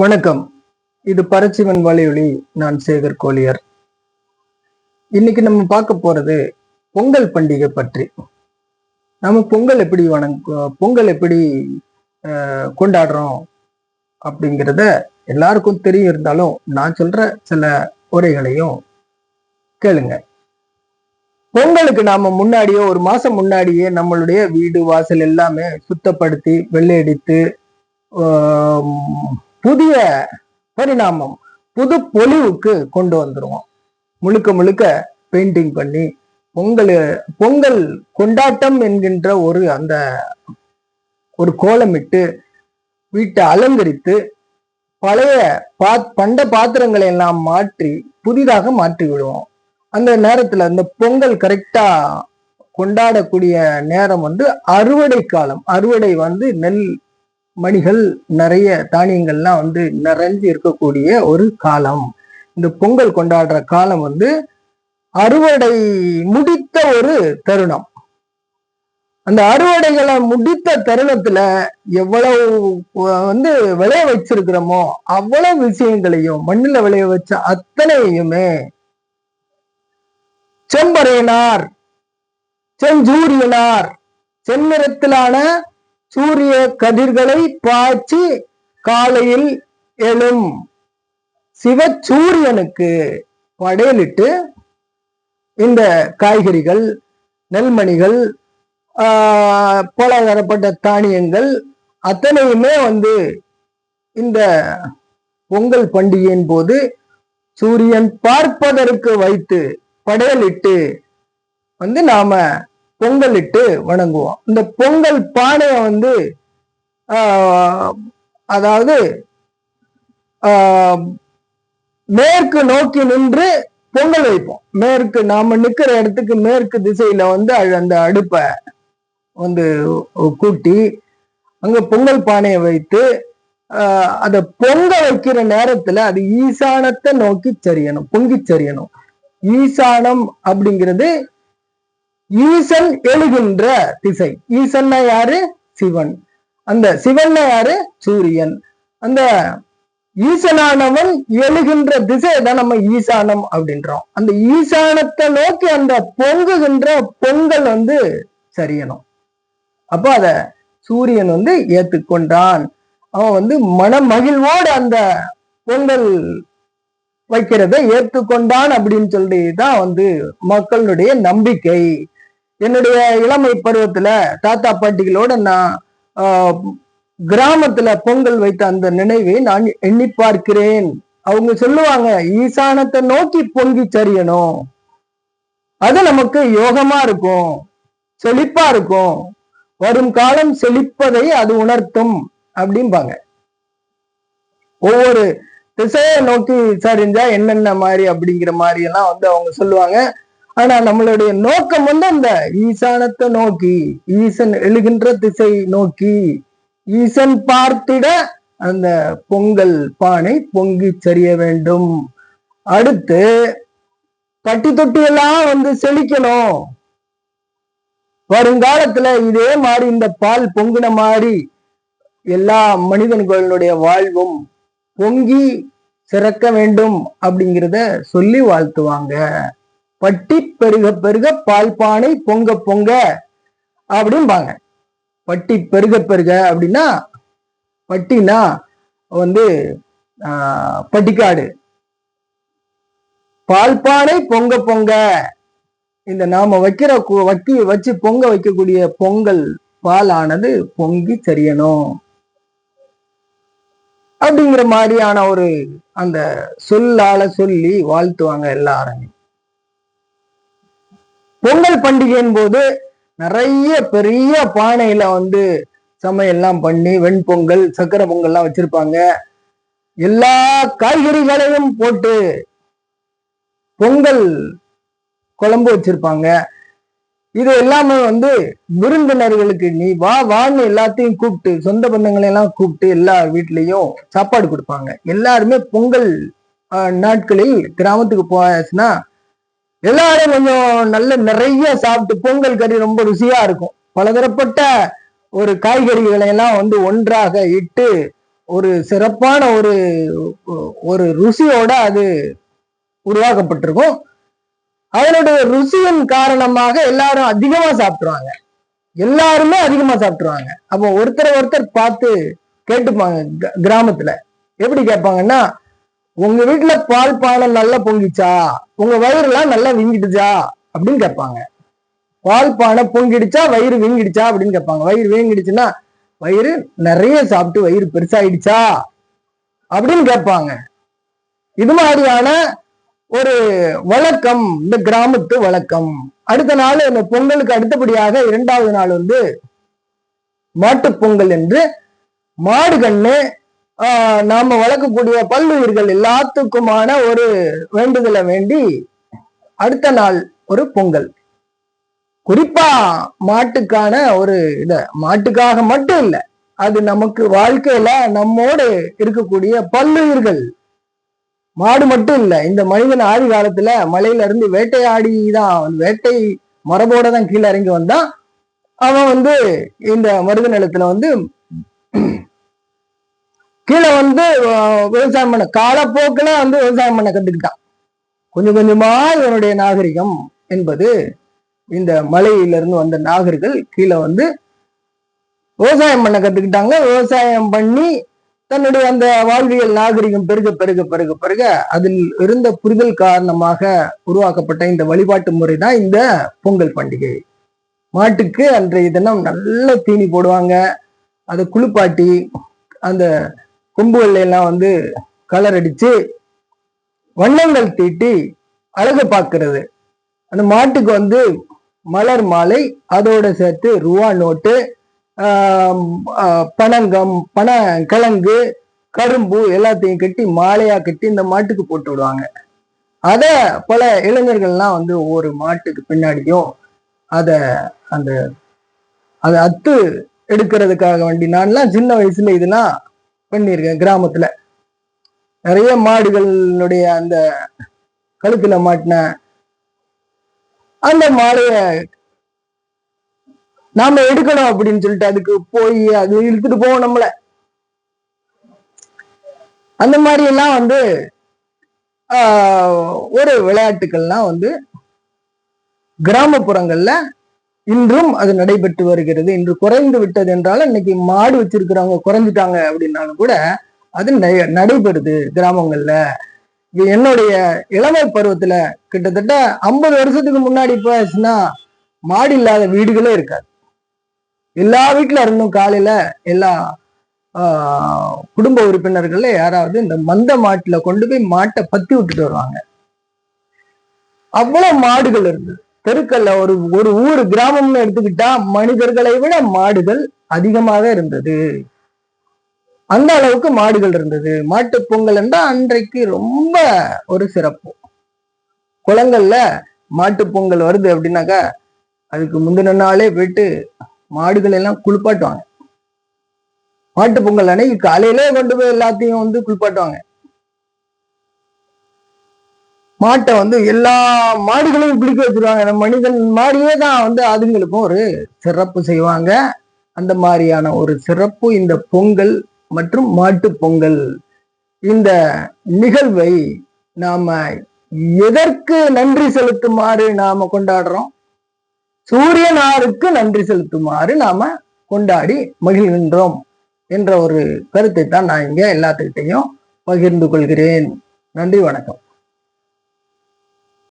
வணக்கம். இது பரச்சிவன் வலியுலி நான் சேகர் கோலியர். இன்னைக்கு நம்ம பார்க்க போறது பொங்கல் பண்டிகை பற்றி. நம்ம பொங்கல் எப்படி வணங்க பொங்கல் எப்படி கொண்டாடுறோம் அப்படிங்கிறத எல்லாருக்கும் தெரியும் இருந்தாலும் நான் சொல்ற சில உரைகளையும் கேளுங்க. பொங்கலுக்கு நாம முன்னாடியே ஒரு மாசம் முன்னாடியே நம்மளுடைய வீடு வாசல் எல்லாமே சுத்தப்படுத்தி வெள்ளையடித்து புதிய பரிணாமம் புது பொலிவுக்கு கொண்டு வந்துருவோம். முழுக்க முழுக்க பெயிண்டிங் பண்ணி பொங்கல் பொங்கல் கொண்டாட்டம் என்கின்ற ஒரு அந்த ஒரு கோலமிட்டு வீட்டை அலங்கரித்து பழைய பா பண்ட பாத்திரங்களை எல்லாம் மாற்றி புதிதாக மாற்றி விடுவோம். அந்த நேரத்துல அந்த பொங்கல் கரெக்டா கொண்டாடக்கூடிய நேரம் வந்து அறுவடை காலம். அறுவடை வந்து நெல் மணிகள் நிறைய தானியங்கள்லாம் வந்து நிறைஞ்சு இருக்கக்கூடிய ஒரு காலம். இந்த பொங்கல் கொண்டாடுற காலம் வந்து அறுவடை முடித்த ஒரு தருணம். அந்த அறுவடைகளை முடித்த தருணத்துல எவ்வளவு வந்து விளைய வச்சிருக்கிறோமோ அவ்வளவு விஷயங்களையும் மண்ணுல விளைய வச்ச அத்தனையுமே செம்பறையனார் செஞ்சூரியனார் செந்நிறத்திலான சூரிய கதிர்களை பாய்ச்சி காலையில் எழும் சிவச்சூரியனுக்கு படையலிட்டு இந்த காய்கறிகள் நெல்மணிகள் ஆஹ், பலதரப்பட்ட தானியங்கள் அத்தனையுமே வந்து இந்த பொங்கல் பண்டிகையின் போது சூரியன் பார்ப்பதற்கு வைத்து படையலிட்டு வந்து நாம பொங்கலிட்டு வணங்குவோம். இந்த பொங்கல் பானையை வந்து அதாவது மேற்கு நோக்கி நின்று பொங்கல் வைப்போம். மேற்கு நாம நிக்கிற இடத்துக்கு மேற்கு திசையில வந்து அந்த அடுப்பை வந்து கூட்டி அங்க பொங்கல் பானையை வைத்து அதை அத பொங்க வைக்கிற நேரத்துல அது ஈசானத்தை நோக்கி சரியணும் பொங்கி சரியணும் ஈசானம் அப்படிங்கிறது ஈசன் எழுகின்ற திசை. ஈசன்னா யாரு? சிவன். அந்த சிவன்னா யாரு? சூரியன். அந்த ஈசனானவன் எழுகின்ற திசையை தான் நம்ம ஈசானம் அப்படின்றோம். அந்த ஈசானத்தை நோக்கி அந்த பொங்குகின்ற பொங்கல் வந்து சரியணும். அப்போ அத சூரியன் வந்து ஏத்துக்கொண்டான். அவன் வந்து மனமகிழ்வோடு அந்த பொங்கல் வைக்கிறதை ஏற்றுக்கொண்டான் அப்படின்னு சொல்லி தான் வந்து மக்களுடைய நம்பிக்கை. என்னுடைய இளமை பருவத்துல தாத்தா பாட்டிகளோட நான் கிராமத்துல பொங்கல் வைத்த அந்த நினைவை நான் எண்ணி பார்க்கிறேன். அவங்க சொல்லுவாங்க ஈசானத்தை நோக்கி பொங்கி சரியணும். அது நமக்கு யோகமா இருக்கும் செழிப்பா இருக்கும். வரும் காலம் செழிப்பதை அது உணர்த்தும் அப்படிம்பாங்க. ஒவ்வொரு திசையை நோக்கி சரிஞ்சா என்னென்ன மாதிரி அப்படிங்கிற மாதிரி எல்லாம் வந்து அவங்க சொல்லுவாங்க. ஆனா நம்மளுடைய நோக்கம் வந்து அந்த ஈசானத்தை நோக்கி ஈசன் எழுகின்ற திசை நோக்கி ஈசன் பார்த்திட அந்த பொங்கல் பானை பொங்கி சரிய வேண்டும். அடுத்து கட்டி தொட்டி எல்லாம் வந்து செழிக்கணும். வருங்காலத்துல இதே மாதிரி இந்த பால் பொங்குன மாதிரி எல்லா மனிதன்களுடைய வாழ்வும் பொங்கி சிறக்க வேண்டும் அப்படிங்கிறத சொல்லி வாழ்த்துவாங்க. பட்டி பெருக பெருக பால் பானை பொங்க பொங்க அப்படிம்பாங்க. பட்டி பெருக பெருக அப்படின்னா பட்டினா வந்து ஆஹ், பட்டிக்காடு. பால் பானை பொங்க பொங்க. இந்த நாம வைக்கிற வக்கி வச்சு பொங்க வைக்கக்கூடிய பொங்கல் பால் ஆனது பொங்கி சரியணும் அப்படிங்கிற மாதிரியான ஒரு அந்த சொல்லால சொல்லி வாழ்த்துவாங்க எல்லாரும். பொங்கல் பண்டிகையின் போது நிறைய பெரிய பானையில வந்து சமையல்லாம் பண்ணி வெண்பொங்கல் சக்கரை பொங்கல்லாம் வச்சிருப்பாங்க. எல்லா காய்கறிகளையும் போட்டு பொங்கல் குழம்பு வச்சிருப்பாங்க. இது எல்லாமே வந்து விருந்தினர்களுக்கு நீ வா வான்னு எல்லாத்தையும் கூப்பிட்டு சொந்த பந்தங்களையெல்லாம் கூப்பிட்டு எல்லா வீட்லயும் சாப்பாடு கொடுப்பாங்க. எல்லாருமே பொங்கல் நாட்களில் கிராமத்துக்கு போயாச்சுன்னா எல்லாரும் கொஞ்சம் நல்ல நிறைய சாப்பிட்டு பொங்கல் கறி ரொம்ப ருசியா இருக்கும். பலதரப்பட்ட ஒரு காய்கறிகளை எல்லாம் வந்து ஒன்றாக இட்டு ஒரு சிறப்பான ஒரு ஒரு ருசியோட அது உருவாக்கப்பட்டிருக்கும். அதனுடைய ருசியின் காரணமாக எல்லாரும் அதிகமா சாப்பிட்டுருவாங்க. எல்லாருமே அதிகமா சாப்பிட்டுருவாங்க. அப்போ ஒருத்தரை ஒருத்தர் பார்த்து கேட்டுப்பாங்க கிராமத்துல. எப்படி கேட்பாங்கன்னா உங்க வீட்டுல பால் பானம் நல்லா பொங்கிச்சா? உங்க வயிறுலாம் நல்லா வீங்கிடுச்சா? அப்படின்னு கேட்பாங்க. பால் பானை பொங்கிடுச்சா? வயிறு வீங்கிடுச்சா? அப்படின்னு கேட்பாங்க. வயிறு வீங்கிடுச்சுன்னா வயிறு நிறைய சாப்பிட்டு வயிறு பெருசாயிடுச்சா? அப்படின்னு கேட்பாங்க. இது மாதிரியான ஒரு வழக்கம் இந்த கிராமத்து வழக்கம். அடுத்த நாள் இந்த பொங்கலுக்கு அடுத்தபடியாக இரண்டாவது நாள் வந்து மாட்டுப் பொங்கல் என்று மாடு கண்ணு நாம வளர்க்கக்கூடிய பல்லுயிர்கள் எல்லாத்துக்குமான ஒரு வேண்டுதலை வேண்டி அடுத்த நாள் ஒரு பொங்கல். குறிப்பா மாட்டுக்கான ஒரு இத மாட்டுக்காக மட்டும் இல்லை அது நமக்கு வாழ்க்கையில நம்மோடு இருக்கக்கூடிய பல்லுயிர்கள். மாடு மட்டும் இல்லை இந்த மனிதன் ஆதி காலத்துல மலையில இருந்து வேட்டையாடி தான் வேட்டை மரபோட தான் கீழே இறங்கி வந்தான். அவன் வந்து இந்த மருத நிலத்துல வந்து கீழே வந்து விவசாயம் பண்ண காலப்போக்கில் வந்து விவசாயம் பண்ண கற்றுக்கிட்டான் கொஞ்சம் கொஞ்சமா இவனுடைய நாகரிகம் என்பது இந்த மலையிலிருந்து வந்த நாகர்கள் கீழே வந்து விவசாயம் பண்ண கற்றுக்கிட்டாங்க விவசாயம் பண்ணி தன்னுடைய அந்த வாழ்வியல் நாகரிகம் பெருக பெருக பெருக பெருக அதில் இருந்த புரிதல் காரணமாக உருவாக்கப்பட்ட இந்த வழிபாட்டு முறை தான் இந்த பொங்கல் பண்டிகை. மாட்டுக்கு அன்றைய தினம் நல்ல தீனி போடுவாங்க. அதை குளிப்பாட்டி அந்த கொம்பு எல்லாம் வந்து கலர் அடிச்சு வண்ணங்கள் தீட்டி அழகு பார்க்கறது. அந்த மாட்டுக்கு வந்து மலர் மாலை அதோட சேர்த்து ரூபா நோட்டு பனங்கம் பன கிழங்கு கரும்பு எல்லாத்தையும் கட்டி மாலையா கட்டி இந்த மாட்டுக்கு போட்டு விடுவாங்க. அத பல இளைஞர்கள்லாம் வந்து ஒவ்வொரு மாட்டுக்கு பின்னாடியும் அத அந்த அதை அத்து எடுக்கிறதுக்காக வேண்டி நான்லாம் சின்ன வயசுல இதெல்லாம் பண்ணியிருக்கேன் கிராமத்துல. நிறைய மாடுகளுடைய அந்த கழுத்துல மாட்டின அந்த மாலைய நாம எடுக்கணும் அப்படின்னு சொல்லிட்டு அதுக்கு போய் அது இழுத்துட்டு போவோம் நம்மள. அந்த மாதிரி எல்லாம் வந்து ஆஹ், ஒரு விளையாட்டுக்கள்லாம் வந்து கிராமப்புறங்கள்ல இன்றும் அது நடைபெற்று வருகிறது. இன்று குறைந்து விட்டது என்றாலும் இன்னைக்கு மாடு வச்சிருக்கிறவங்க குறைஞ்சிட்டாங்க அப்படின்னாலும் கூட அது நடைபெறுது கிராமங்கள்ல. என்னுடைய இளமை பருவத்துல கிட்டத்தட்ட ஐம்பது வருஷத்துக்கு முன்னாடி போச்சுன்னா மாடு இல்லாத வீடுகளே இருக்காது. எல்லா வீட்டுல இருந்தும் காலையில எல்லா ஆஹ், குடும்ப உறுப்பினர்கள்ல யாராவது இந்த மந்த மாட்டுல கொண்டு போய் மாட்டை பத்தி விட்டுட்டு வருவாங்க. அவ்வளவு மாடுகள் இருந்தது. தெருக்கல்ல ஒரு ஒரு ஊர் கிராமம்னு எடுத்துக்கிட்டா மனிதர்களை விட மாடுகள் அதிகமாக இருந்தது. அந்த அளவுக்கு மாடுகள் இருந்தது. மாட்டுப் பொங்கல் என்றால் அன்றைக்கு ரொம்ப ஒரு சிறப்பு. குளங்கள்ல மாட்டுப் பொங்கல் வருது அப்படின்னாக்கா அதுக்கு முந்தின நாளே போயிட்டு மாடுகள் எல்லாம் குளிப்பாட்டுவாங்க. மாட்டுப் பொங்கல் அன்னைக்கு காலையிலே கொண்டு போய் எல்லாத்தையும் வந்து குளிப்பாட்டுவாங்க. மாட்டை வந்து எல்லா மாடுகளையும் பிடிக்க வச்சிருவாங்க. நம்ம மனிதன் மாதிரியே தான் வந்து அதுங்களுக்கும் ஒரு சிறப்பு செய்வாங்க. அந்த மாதிரியான ஒரு சிறப்பு இந்த பொங்கல் மற்றும் மாட்டு பொங்கல். இந்த நிகழ்வை நாம எதற்கு நன்றி செலுத்துமாறு நாம கொண்டாடுறோம்? சூரியனாருக்கு நன்றி செலுத்துமாறு நாம கொண்டாடி மகிழ்கின்றோம் என்ற ஒரு கருத்தை தான் நான் இங்க எல்லாத்துக்கிட்டையும் பகிர்ந்து கொள்கிறேன். நன்றி வணக்கம்.